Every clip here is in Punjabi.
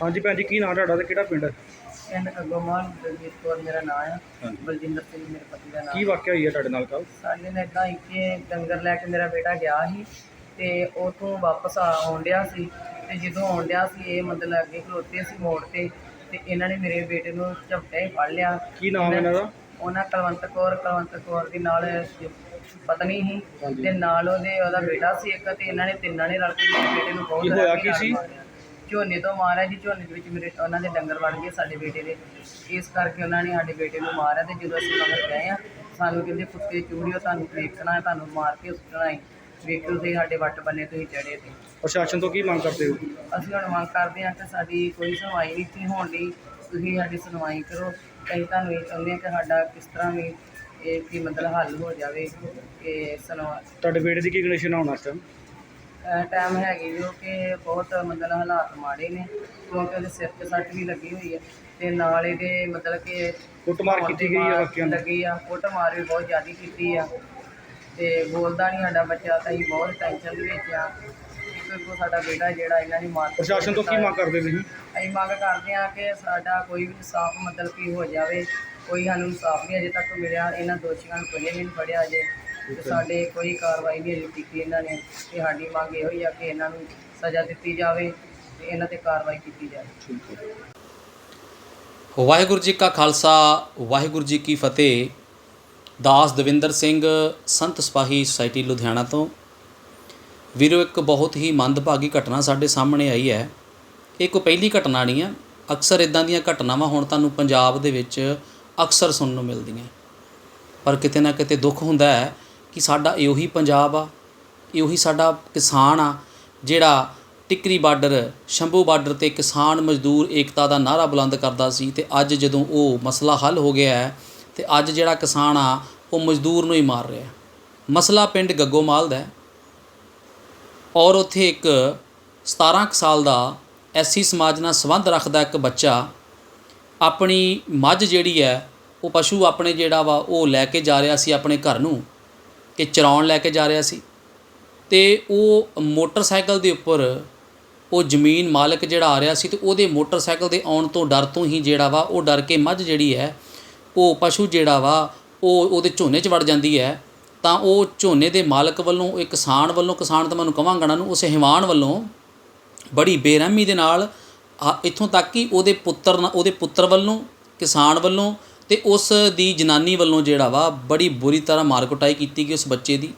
ਹਾਂਜੀ ਭੈਣ ਜੀ ਕੀ ਨਾਂ ਤੁਹਾਡਾ ਤੇ ਕਿਹੜਾ ਪਿੰਡ ਹੈ ਪਿੰਡ ਗੱਗੋਮਾਲ ਬਲਜੀਤ ਕੌਰ ਮੇਰਾ ਨਾਮ ਹੈ ਹਾਂਜੀ। ਬਲਜਿੰਦਰ ਸਿੰਘ ਮੇਰੇ ਪਤੀ ਦਾ ਨਾਮ ਕੀ ਵਾਕਿਆ ਹੋਈ ਹੈ ਤੁਹਾਡੇ ਨਾਲ ਕੱਲ ਸਾਡੇ ਨੇ ਇਦਾਂ ਹੀ ਕਿ ਡੰਗਰ ਲੈ ਕੇ ਮੇਰਾ ਬੇਟਾ ਗਿਆ ਸੀ ਤੇ ਉਥੋਂ ਵਾਪਸ ਆ- ਆਉਣ ਡਿਆ ਸੀ ਤੇ ਜਦੋਂ ਆਉਣ ਡਿਆ ਸੀ ਇਹ ਮਤਲਬ ਅੱਗੇ ਖਲੋਤੇ ਸੀ ਮੋੜ ਤੇ ਤੇ ਇਹਨਾਂ ਨੇ ਮੇਰੇ ਬੇਟੇ ਨੂੰ ਝਪਟੇ ਫੜ ਲਿਆ ਕੀ ਨਾਮ ਇਹਨਾਂ ਦਾ ਉਹਨਾਂ ਕਲਵੰਤ ਕੌਰ ਕਲਵੰਤ ਕੌਰ ਦੇ ਨਾਲ ਪਤਨੀ ਸੀ ਹਾਂਜੀ। ਤੇ ਨਾਲ ਉਹਦੇ ਉਹਦਾ ਬੇਟਾ ਸੀ ਇੱਕ ਤੇ ਇਹਨਾਂ ਨੇ ਤਿੰਨਾਂ ਨੇ ਰਲ ਕੇ ਮੇਰੇ ਬੇਟੇ ਨੂੰ ਬਹੁਤ ਕੀ ਹੋਇਆ ਕੀ ਸੀ? ਮਾਰਿਆ। ਝੋਨੇ ਤੋਂ ਮਾਰਿਆ ਜੀ ਝੋਨੇ ਦੇ ਵਿੱਚ ਮੇਰੇ ਉਹਨਾਂ ਦੇ ਡੰਗਰ ਵੜ ਗਏ ਸਾਡੇ ਬੇਟੇ ਦੇ। ਇਸ ਕਰਕੇ ਉਹਨਾਂ ਨੇ ਸਾਡੇ ਬੇਟੇ ਨੂੰ ਮਾਰਿਆ ਤੇ ਜਦੋਂ ਅਸੀਂ ਮਗਰ ਗਏ ਆ ਸਾਨੂੰ ਕਹਿੰਦੇ ਕੁੱਤੇ ਚੂੜੀਓ ਤੁਹਾਨੂੰ ਵੇਖਣਾ ਹੈ ਤੁਹਾਨੂੰ ਮਾਰ ਕੇ ਸੁੱਟਣਾ ਹੈ। ਵੇਖੋ ਤੁਸੀਂ ਸਾਡੇ ਵੱਟ ਬੰਨੇ ਤੁਸੀਂ ਚੜੇ ਤੇ। ਪ੍ਰਸ਼ਾਸਨ ਤੋਂ ਕੀ ਮੰਗ ਕਰਦੇ ਹੋ? ਅਸੀਂ ਹੁਣ ਮੰਗ ਕਰਦੇ ਹਾਂ ਕਿ ਸਾਡੀ ਕੋਈ ਸੁਣਵਾਈ ਨਹੀਂ ਇੱਥੇ ਹੋਣ ਦੀ। ਤੁਸੀਂ ਸਾਡੀ ਸੁਣਵਾਈ ਕਰੋ। ਅਸੀਂ ਤੁਹਾਨੂੰ ਇਹ ਚਾਹੁੰਦੇ ਹਾਂ ਕਿ ਸਾਡਾ ਕਿਸ ਤਰ੍ਹਾਂ ਵੀ ਇਹ ਕੀ ਮਤਲਬ ਹੱਲ ਹੋ ਜਾਵੇ ਕਿ ਸੁਣਵਾ ਤੁਹਾਡੇ ਬੇਟੇ ਦੀ ਕੀ ਕੰਡੀਸ਼ਨ ਹੁਣ ਇਸ ਟਾਈਮ ਟਾਈਮ ਹੈਗੀ ਜੋ ਕਿ ਬਹੁਤ ਮਤਲਬ ਹਾਲਾਤ ਮਾੜੇ ਨੇ ਕਿਉਂਕਿ ਉਹਦੇ ਸਿਰ 'ਤੇ ਸੱਟ ਵੀ ਲੱਗੀ ਹੋਈ ਹੈ ਤੇ ਨਾਲ ਇਹਦੇ ਮਤਲਬ ਕਿ ਕੁੱਟਮਾਰ ਕੀਤੀ ਗਈ ਹੈ ਵਾਕਿਆ ਨੂੰ? ਲੱਗੀ ਆ ਕੁੱਟਮਾਰ ਵੀ ਬਹੁਤ ਜ਼ਿਆਦਾ ਕੀਤੀ ਆ ਤੇ ਬੋਲਦਾ ਨਹੀਂ ਸਾਡਾ ਬੱਚਾ ਤਾਂ ਅਸੀਂ ਬਹੁਤ ਟੈਨਸ਼ਨ ਦੇ ਵਿੱਚ ਆ। ਕਿਉਂਕਿ ਸਾਡਾ ਬੇਟਾ ਜਿਹੜਾ ਇਹਨਾਂ ਨੇ ਮਾਰ ਪ੍ਰਸ਼ਾਸਨ ਤੋਂ ਕੀ ਮੰਗ ਕਰਦੇ ਤੁਸੀਂ? ਅਸੀਂ ਮੰਗ ਕਰਦੇ ਹਾਂ ਕਿ ਸਾਡਾ ਕੋਈ ਵੀ ਇਨਸਾਫ ਮਤਲਬ ਕੀ ਹੋ ਜਾਵੇ ਕੋਈ ਸਾਨੂੰ ਇਨਸਾਫ ਨਹੀਂ ਅਜੇ ਤੱਕ ਮਿਲਿਆ ਇਹਨਾਂ ਦੋਸ਼ੀਆਂ ਨੂੰ ਕੋਈ ਨਹੀਂ ਫੜਿਆ ਅਜੇ। ਤੇ ਸਾਡੇ ਕੋਈ ਕਾਰਵਾਈ ਨਹੀਂ ਅਜੇ ਕੀਤੀ ਇਹਨਾਂ ਨੇ ਤੇ ਸਾਡੀ ਮੰਗ ਇਹੋ ਹੀ ਆ ਕਿ ਇਹਨਾਂ ਨੂੰ ਸਜ਼ਾ ਦਿੱਤੀ ਜਾਵੇ ਤੇ ਇਹਨਾਂ ਤੇ ਕਾਰਵਾਈ ਕੀਤੀ ਜਾਵੇ। ਠੀਕ ਹੈ। ਵਾਹਿਗੁਰੂ ਜੀ ਕਾ ਖਾਲਸਾ ਵਾਹਿਗੁਰੂ ਜੀ ਕੀ ਫਤਿਹ। ਦਾਸ ਦਵਿੰਦਰ ਸਿੰਘ ਸੰਤ ਸਿਪਾਹੀ ਸੁਸਾਇਟੀ ਲੁਧਿਆਣਾ ਤੋਂ। ਵੀਰੋ ਇੱਕ ਬਹੁਤ ਹੀ ਮੰਦਭਾਗੀ ਘਟਨਾ ਸਾਡੇ ਸਾਹਮਣੇ ਆਈ ਹੈ। ਇਹ ਕੋਈ ਪਹਿਲੀ ਘਟਨਾ ਨਹੀਂ ਹੈ ਅਕਸਰ ਇਦਾਂ ਦੀਆਂ ਘਟਨਾਵਾਂ ਹੁਣ ਤੁਹਾਨੂੰ ਪੰਜਾਬ ਦੇ ਵਿੱਚ ਅਕਸਰ ਸੁਣਨ ਨੂੰ ਮਿਲਦੀਆਂ। ਪਰ ਕਿਤੇ ਨਾ ਕਿਤੇ ਦੁੱਖ ਹੁੰਦਾ ਹੈ ਕਿ ਸਾਡਾ ਇਹੋ ਹੀ ਪੰਜਾਬ ਆ ਇਹੋ ਹੀ ਸਾਡਾ ਕਿਸਾਨ ਆ, ਜਿਹੜਾ ਟਿੱਕਰੀ ਬਾਰਡਰ, ਸ਼ੰਭੂ ਬਾਰਡਰ ਤੇ ਕਿਸਾਨ ਮਜ਼ਦੂਰ ਏਕਤਾ ਦਾ ਨਾਰਾ ਬੁਲੰਦ ਕਰਦਾ ਸੀ ਤੇ ਅੱਜ ਜਦੋਂ ਉਹ ਮਸਲਾ ਹੱਲ ਹੋ ਗਿਆ ਹੈ ਤੇ ਅੱਜ ਜਿਹੜਾ ਕਿਸਾਨ ਆ, ਉਹ ਮਜ਼ਦੂਰ ਨੂੰ ਹੀ ਮਾਰ ਰਿਹਾ ਮਸਲਾ ਪਿੰਡ ਗੱਗੋਮਾਲ ਦਾ ਔਰ ਉੱਥੇ ਇੱਕ 17 ਕੁ ਸਾਲ ਦਾ ਐਸੀ ਸਮਾਜ ਨਾਲ ਸੰਬੰਧ ਰੱਖਦਾ ਇੱਕ ਬੱਚਾ, ਆਪਣੀ ਮੱਝ ਜਿਹੜੀ ਹੈ, ਉਹ ਪਸ਼ੂ ਆਪਣੇ ਜਿਹੜਾ ਵਾ ਉਹ ਲੈ ਕੇ ਜਾ ਰਿਹਾ ਸੀ ਆਪਣੇ ਘਰ ਨੂੰ। ਕਿ ਚਰਾਉਣ ਲੈ ਕੇ ਜਾ ਰਿਹਾ ਸੀ। ਤੇ ਉਹ ਮੋਟਰਸਾਈਕਲ ਦੇ ਉੱਪਰ ਉਹ ਜ਼ਮੀਨ ਮਾਲਕ ਜਿਹੜਾ ਆ ਰਿਹਾ ਸੀ ਤੇ ਉਹਦੇ ਮੋਟਰਸਾਈਕਲ ਦੇ ਆਉਣ ਤੋਂ ਡਰ ਤੋਂ ਹੀ ਜਿਹੜਾ ਵਾ, ਉਹ ਡਰ ਕੇ ਮੱਝ ਜਿਹੜੀ ਹੈ, ਉਹ ਪਸ਼ੂ ਜਿਹੜਾ ਵਾ, ਉਹ ਉਹਦੇ ਝੋਨੇ 'ਚ ਵੜ ਜਾਂਦੀ ਹੈ। ਤਾਂ ਉਹ ਝੋਨੇ ਦੇ ਮਾਲਕ ਵੱਲੋਂ ਇੱਕ ਕਿਸਾਨ ਵੱਲੋਂ, ਕਿਸਾਨ ਤਾਂ ਮੈਨੂੰ ਕਵਾਂਗਾ ਨਾ ਨੂੰ, ਉਸ ਹੈਵਾਨ ਵੱਲੋਂ ਬੜੀ ਬੇਰਹਿਮੀ ਦੇ ਨਾਲ ਆ- ਇੱਥੋਂ ਤੱਕ ਕਿ ਉਹਦੇ ਪੁੱਤਰ ਨਾ- ਉਹਦੇ ਪੁੱਤਰ ਵੱਲੋਂ, ਕਿਸਾਨ ਵੱਲੋਂ ਅਤੇ ਉਸ ਦੀ ਜਨਾਨੀ ਵੱਲੋਂ ਜਿਹੜਾ ਵਾ ਬੜੀ ਬੁਰੀ ਤਰ੍ਹਾਂ ਮਾਰ ਕੁਟਾਈ ਕੀਤੀ ਗਈ ਉਸ ਬੱਚੇ ਦੀ।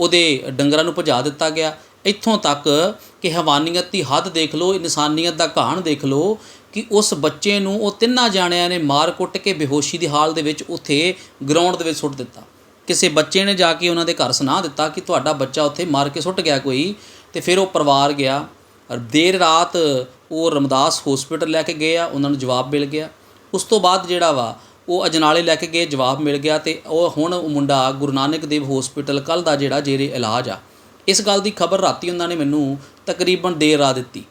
ਉਹਦੇ ਡੰਗਰਾਂ ਨੂੰ ਭਜਾ ਦਿੱਤਾ ਗਿਆ। ਇੱਥੋਂ ਤੱਕ ਕਿ ਹਵਾਨੀਅਤ ਦੀ ਹੱਦ ਦੇਖ ਲਓ, ਇਨਸਾਨੀਅਤ ਦਾ ਕਹਾਣ ਦੇਖ ਲਓ ਕਿ ਉਸ ਬੱਚੇ ਨੂੰ ਉਹ ਤਿੰਨਾਂ ਜਾਣਿਆਂ ਨੇ ਮਾਰ ਕੁੱਟ ਕੇ ਬੇਹੋਸ਼ੀ ਦੀ ਹਾਲ ਦੇ ਵਿੱਚ ਉੱਥੇ ਗਰਾਊਂਡ ਦੇ ਵਿੱਚ ਸੁੱਟ ਦਿੱਤਾ। ਕਿਸੇ ਬੱਚੇ ਨੇ ਜਾ ਕੇ ਉਹਨਾਂ ਦੇ ਘਰ ਸੁਣਾ ਦਿੱਤਾ ਕਿ ਤੁਹਾਡਾ ਬੱਚਾ ਉੱਥੇ ਮਾਰ ਕੇ ਸੁੱਟ ਗਿਆ ਕੋਈ। ਤੇ ਫਿਰ ਉਹ ਪਰਿਵਾਰ ਗਿਆ। ਔਰ ਦੇਰ ਰਾਤ ਉਹ ਰਮਦਾਸ ਹਸਪੀਟਲ ਲੈ ਕੇ ਗਏ ਆ। ਉਹਨਾਂ ਨੂੰ ਜਵਾਬ ਮਿਲ ਗਿਆ। ਉਸ ਤੋਂ ਬਾਅਦ ਜਿਹੜਾ ਵਾ, ਉਹ ਅਜਨਾਲੇ ਲੈ ਕੇ ਗਏ, ਜਵਾਬ ਮਿਲ ਗਿਆ ਤੇ ਉਹ ਹੁਣ ਉਹ ਮੁੰਡਾ ਗੁਰੂ ਨਾਨਕ ਦੇਵ ਹਸਪੀਟਲ ਕੱਲ ਦਾ ਜਿਹੜਾ ਜੇਰੇ ਇਲਾਜ ਆ। ਇਸ ਗੱਲ ਦੀ ਖਬਰ ਰਾਤੀ ਉਹਨਾਂ ਨੇ ਮੈਨੂੰ ਤਕਰੀਬਨ ਦੇਰ ਰਾਤ ਦਿੱਤੀ।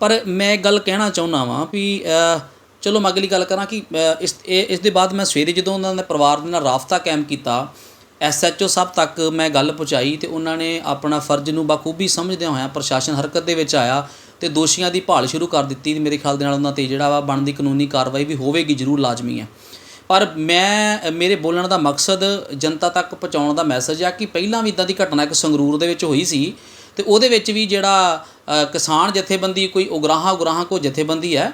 ਪਰ ਮੈਂ ਇੱਕ ਗੱਲ ਕਹਿਣਾ ਚਾਹੁੰਦਾ ਵਾਂ ਵੀ ਚਲੋ ਮੈਂ ਅਗਲੀ ਗੱਲ ਕਰਾਂ ਕਿ ਇਸ ਇਸ ਦੇ ਬਾਅਦ ਮੈਂ ਸਵੇਰੇ ਜਦੋਂ ਉਹਨਾਂ ਦੇ ਪਰਿਵਾਰ ਦੇ ਨਾਲ ਰਾਬਤਾ ਕਾਇਮ ਕੀਤਾ ਐਸਐਚਓ ਸਾਹਿਬ ਤੱਕ ਮੈਂ ਗੱਲ ਪਹੁੰਚਾਈ ਤੇ ਉਹਨਾਂ ਨੇ ਆਪਣਾ ਫਰਜ਼ ਨੂੰ ਬਾਖੂਬੀ ਸਮਝਦਿਆਂ ਹੋਇਆਂ ਪ੍ਰਸ਼ਾਸਨ ਹਰਕਤ ਦੇ ਵਿੱਚ ਆਇਆ ਅਤੇ ਦੋਸ਼ੀਆਂ ਦੀ ਭਾਲ ਸ਼ੁਰੂ ਕਰ ਦਿੱਤੀ। ਮੇਰੇ ਖਿਆਲ ਦੇ ਨਾਲ ਉਹਨਾਂ ਤੇ ਜਿਹੜਾ ਵਾ ਬਣਦੀ ਕਾਨੂੰਨੀ ਕਾਰਵਾਈ ਵੀ ਹੋਵੇਗੀ, ਜ਼ਰੂਰ ਲਾਜ਼ਮੀ ਹੈ। ਪਰ ਮੈਂ, ਮੇਰੇ ਬੋਲਣ ਦਾ ਮਕਸਦ ਜਨਤਾ ਤੱਕ ਪਹੁੰਚਾਉਣ ਦਾ ਮੈਸੇਜ ਆ ਕਿ ਪਹਿਲਾਂ ਵੀ ਇਦਾਂ ਦੀ ਘਟਨਾ ਇੱਕ ਸੰਗਰੂਰ ਦੇ ਵਿੱਚ ਹੋਈ ਸੀ ਤੇ ਉਹਦੇ ਵਿੱਚ ਵੀ ਜਿਹੜਾ ਕਿਸਾਨ ਜਥੇਬੰਦੀ ਕੋਈ ਉਗਰਾਹਾਂ ਉਗਰਾਹਾਂ ਕੋ ਜਥੇਬੰਦੀ ਹੈ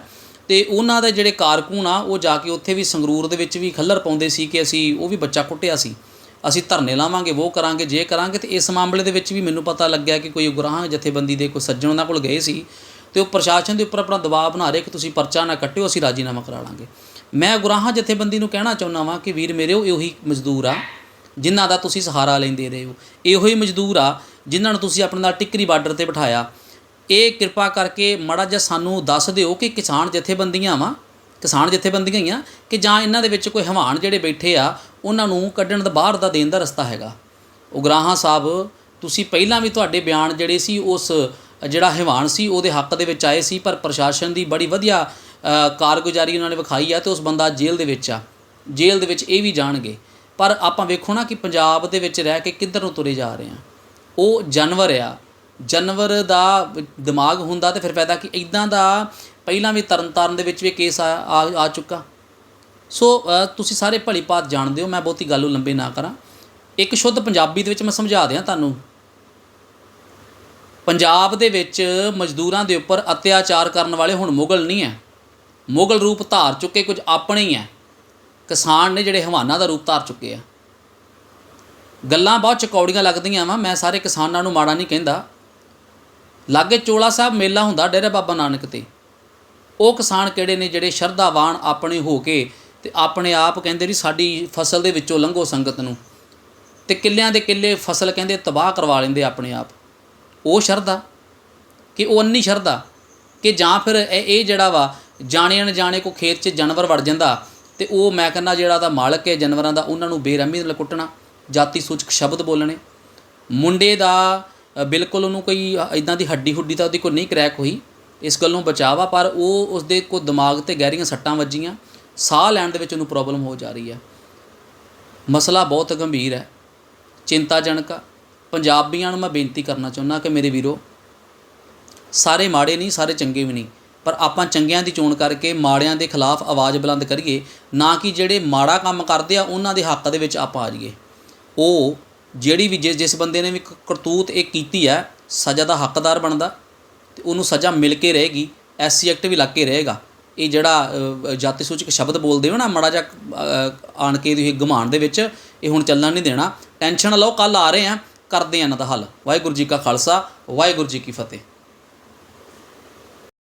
ਤੇ ਉਹਨਾਂ ਦੇ ਜਿਹੜੇ ਕਾਰਕੂਨ ਆ, ਉਹ ਜਾ ਕੇ ਉੱਥੇ ਵੀ ਸੰਗਰੂਰ ਦੇ ਵਿੱਚ ਵੀ ਖੱਲਰ ਪਾਉਂਦੇ ਸੀ ਕਿ ਅਸੀਂ ਉਹ ਵੀ ਬੱਚਾ ਕੁੱਟਿਆ ਸੀ। ਅਸੀਂ ਧਰਨੇ ਲਾਵਾਂਗੇ ਉਹ ਕਰਾਂਗੇ, ਜੇ ਕਰਾਂਗੇ ਤੇ ਇਸ ਮਾਮਲੇ ਦੇ ਵਿੱਚ ਵੀ ਮੈਨੂੰ ਪਤਾ ਲੱਗਿਆ ਕਿ ਕੋਈ ਉਗਰਾਹਾਂ ਜਥੇਬੰਦੀ ਦੇ ਕੋਈ ਸੱਜਣ ਉਹਨਾਂ ਕੋਲ ਗਏ ਸੀ ਤੇ ਉਹ ਪ੍ਰਸ਼ਾਸਨ ਦੇ ਉੱਪਰ ਆਪਣਾ ਦਬਾਅ ਬਣਾ ਰਹੇ ਕਿ ਤੁਸੀਂ ਪਰਚਾ ਨਾ ਕੱਟਿਓ, ਅਸੀਂ ਰਾਜੀਨਾਮਾ ਕਰਾ ਲਾਂਗੇ। ਮੈਂ ਗੁਰਾਹਾਂ ਜਥੇਬੰਦੀ ਨੂੰ ਕਹਿਣਾ ਚਾਹੁੰਦਾ ਵਾਂ ਕਿ ਵੀਰ ਮੇਰਿਓ ਇਹੀ ਮਜ਼ਦੂਰ ਆ, ਜਿਨ੍ਹਾਂ ਦਾ ਤੁਸੀਂ ਸਹਾਰਾ ਲੈਂਦੇ ਰਹੇ ਹੋ। ਇਹੋ ਹੀ ਮਜ਼ਦੂਰ ਆ, ਜਿਨ੍ਹਾਂ ਨੂੰ ਤੁਸੀਂ ਆਪਣੇ ਨਾਲ ਟਿੱਕਰੀ ਬਾਰਡਰ ਤੇ ਬਿਠਾਇਆ। ਇਹ ਕਿਰਪਾ ਕਰਕੇ ਮਾੜਾ ਜਿਹਾ ਸਾਨੂੰ ਦੱਸ ਦਿਓ ਕਿ ਕਿਸਾਨ ਜਥੇਬੰਦੀਆਂ ਵਾਂ ਕਿਸਾਨ ਜਥੇਬੰਦੀਆਂ ਹੀ ਆ ਕਿ ਜਾਂ ਇਹਨਾਂ ਦੇ ਵਿੱਚ ਕੋਈ ਹਵਾਨ ਜਿਹੜੇ ਬੈਠੇ ਆ, ਉਹਨਾਂ ਨੂੰ ਕੱਢਣ ਦਾ, ਬਾਹਰ ਦਾ ਦੇਣ ਦਾ ਰਸਤਾ ਹੈਗਾ। ਉਗਰਾਹਾਂ ਸਾਹਿਬ, ਤੁਸੀਂ ਪਹਿਲਾਂ ਵੀ ਤੁਹਾਡੇ ਬਿਆਨ ਜਿਹੜੇ ਸੀ, ਉਸ, ਜਿਹੜਾ ਹੈਵਾਨ ਸੀ, ਉਹਦੇ ਹੱਕ ਦੇ ਵਿੱਚ ਆਏ ਸੀ, ਪਰ ਪ੍ਰਸ਼ਾਸਨ ਦੀ ਬੜੀ ਵਧੀਆ ਕਾਰਗੁਜ਼ਾਰੀ ਉਹਨਾਂ ਨੇ ਵਿਖਾਈ ਆ ਤੇ ਉਸ ਬੰਦਾ ਜੇਲ੍ਹ ਦੇ ਵਿੱਚ ਆ। ਜੇਲ੍ਹ ਦੇ ਵਿੱਚ ਇਹ ਵੀ ਜਾਣਗੇ। ਪਰ ਆਪਾਂ ਵੇਖੋ ਨਾ ਕਿ ਪੰਜਾਬ ਦੇ ਵਿੱਚ ਰਹਿ ਕੇ ਕਿੱਧਰ ਨੂੰ ਤੁਰੇ ਜਾ ਰਹੇ ਆ। ਉਹ ਜਾਨਵਰ ਆ। ਜਾਨਵਰ ਦਾ ਦਿਮਾਗ ਹੁੰਦਾ ਤੇ ਫਿਰ ਪੈਦਾ ਕਿ? ਇਦਾਂ ਦਾ ਪਹਿਲਾਂ ਵੀ ਤਰਨਤਾਰਨ ਦੇ ਵਿੱਚ ਵੀ ਕੇਸ ਆ ਆ ਆ ਚੁੱਕਾ। ਸੋ ਤੁਸੀਂ ਸਾਰੇ ਭਲੀ ਭਾਤ ਜਾਣਦੇ ਹੋ, ਮੈਂ ਬਹੁਤੀ ਗੱਲ ਨੂੰ ਲੰਬੇ ਨਾ ਕਰਾਂ। ਇੱਕ ਸ਼ੁੱਧ ਪੰਜਾਬੀ ਦੇ ਵਿੱਚ ਮੈਂ ਸਮਝਾ ਦਿਆਂ ਤੁਹਾਨੂੰ। ਪੰਜਾਬ ਦੇ ਵਿੱਚ ਮਜ਼ਦੂਰਾਂ ਦੇ ਉੱਪਰ ਅਤਿਆਚਾਰ ਕਰਨ ਵਾਲੇ ਹੁਣ ਮੁਗਲ ਨਹੀਂ ਹੈ ਮੁਗਲ ਰੂਪ ਧਾਰ ਚੁੱਕੇ, ਕੁਝ ਆਪਣੇ ਹੀ ਹੈ ਕਿਸਾਨ ਨੇ ਜਿਹੜੇ ਹਵਾਨਾ ਦਾ ਰੂਪ ਧਾਰ ਚੁੱਕੇ ਆ। ਗੱਲਾਂ ਬਹੁਤ ਚਕੌੜੀਆਂ ਲੱਗਦੀਆਂ ਵਾ, ਮੈਂ ਸਾਰੇ ਕਿਸਾਨਾਂ ਨੂੰ ਮਾੜਾ ਨਹੀਂ ਕਹਿੰਦਾ। ਲਾਗੇ ਚੋਲਾ ਸਾਹਿਬ ਮੇਲਾ ਹੁੰਦਾ, ਡੇਰੇ ਬਾਬਾ ਨਾਨਕ ਤੇ। ਉਹ ਕਿਸਾਨ ਕਿਹੜੇ ਨੇ ਜਿਹੜੇ ਸ਼ਰਧਾਵਾਨ ਆਪਣੇ ਹੋ ਕੇ ਤੇ ਆਪਣੇ ਆਪ ਕਹਿੰਦੇ ਵੀ ਸਾਡੀ ਫਸਲ ਦੇ ਵਿੱਚੋਂ ਲੰਘੋ ਸੰਗਤ ਨੂੰ ਤੇ ਕਿੱਲਿਆਂ ਦੇ ਕਿੱਲੇ ਫਸਲ ਕਹਿੰਦੇ ਤਬਾਹ ਕਰਵਾ ਲੈਂਦੇ ਆਪਣੇ ਆਪ। ਉਹ ਸ਼ਰਧਾ ਕਿ ਉਹ ਅੰਨੀ ਸ਼ਰਧਾ ਕਿ ਜਾਂ ਫਿਰ ਇਹ ਜਿਹੜਾ ਵਾ ਜਾਣੇ ਅਣਜਾਣੇ ਕੋ ਖੇਤ 'ਚ ਜਾਨਵਰ ਵੜ ਜਾਂਦਾ ਤੇ ਉਹ ਮੈਂ ਕਹਿੰਦਾ ਜਿਹੜਾ ਦਾ ਮਾਲਕ ਹੈ ਜਾਨਵਰਾਂ ਦਾ ਉਹਨਾਂ ਨੂੰ ਬੇਰਹਿਮੀ ਨਾਲ ਕੁੱਟਣਾ, ਜਾਤੀ ਸੂਚਕ ਸ਼ਬਦ ਬੋਲਣੇ। ਮੁੰਡੇ ਦਾ ਬਿਲਕੁਲ ਉਹਨੂੰ ਕੋਈ ਇਦਾਂ ਦੀ ਹੱਡੀ ਹੁੱਡੀ ਤਾਂ ਉਹਦੀ ਕੋਈ ਨਹੀਂ ਕਰੈਕ ਹੋਈ। ਇਸ ਗੱਲੋਂ ਬਚਾਵਾ ਪਰ ਉਹ ਉਸਦੇ ਕੋ ਦਿਮਾਗ ਤੇ ਗਹਿਰੀਆਂ ਸੱਟਾਂ ਵੱਜੀਆਂ। ਸਾਹ ਲੈਣ ਦੇ ਵਿੱਚ ਉਹਨੂੰ ਪ੍ਰੋਬਲਮ ਹੋ ਜਾ ਰਹੀ ਹੈ। ਮਸਲਾ ਬਹੁਤ ਗੰਭੀਰ ਹੈ। ਚਿੰਤਾਜਨਕ ਆ। ਪੰਜਾਬੀਆਂ ਨੂੰ ਮੈਂ ਬੇਨਤੀ ਕਰਨਾ ਚਾਹੁੰਦਾ ਕਿ ਮੇਰੇ ਵੀਰੋ, ਸਾਰੇ ਮਾੜੇ ਨਹੀਂ, ਸਾਰੇ ਚੰਗੇ ਵੀ ਨਹੀਂ, ਪਰ ਆਪਾਂ ਚੰਗਿਆਂ ਦੀ ਚੋਣ ਕਰਕੇ ਮਾੜਿਆਂ ਦੇ ਖਿਲਾਫ ਆਵਾਜ਼ ਬੁਲੰਦ ਕਰੀਏ, ਨਾ ਕਿ ਜਿਹੜੇ ਮਾੜਾ ਕੰਮ ਕਰਦੇ ਆ, ਉਹਨਾਂ ਦੇ ਹੱਕ ਦੇ ਵਿੱਚ ਆਪਾਂ ਆ ਜਾਈਏ। ਉਹ ਜਿਹੜੀ ਵੀ ਜਿਸ ਜਿਸ ਬੰਦੇ ਨੇ ਵੀ ਕਰਤੂਤ ਇਹ ਕੀਤੀ ਹੈ, ਸਜ਼ਾ ਦਾ ਹੱਕਦਾਰ ਬਣਦਾ। ਤੇ ਉਹਨੂੰ ਸਜ਼ਾ ਮਿਲ ਕੇ ਰਹੇਗੀ ਐਸਸੀ ਐਕਟ ਵੀ ਲੱਗ ਕੇ ਰਹੇਗਾ। ਇਹ ਜਿਹੜਾ ਜਾਤੀ ਸੂਚਕ ਸ਼ਬਦ ਬੋਲਦੇ ਹੋ ਨਾ, ਮਾੜਾ ਜਿਹਾ ਆਣ ਕੇ ਤੁਸੀਂ ਘਮਾਣ ਦੇ ਵਿੱਚ, ਇਹ ਹੁਣ ਚੱਲਣਾ ਨਹੀਂ ਦੇਣਾ। ਟੈਨਸ਼ਨ ਲਓ ਕੱਲ ਆ ਰਹੇ ਆ ਕਰਦੇ ਆ ਇਹਨਾਂ ਦਾ ਹੱਲ। ਵਾਹਿਗੁਰੂ ਜੀ ਕਾ ਖਾਲਸਾ, ਵਾਹਿਗੁਰੂ ਜੀ ਕੀ ਫਤਿਹ।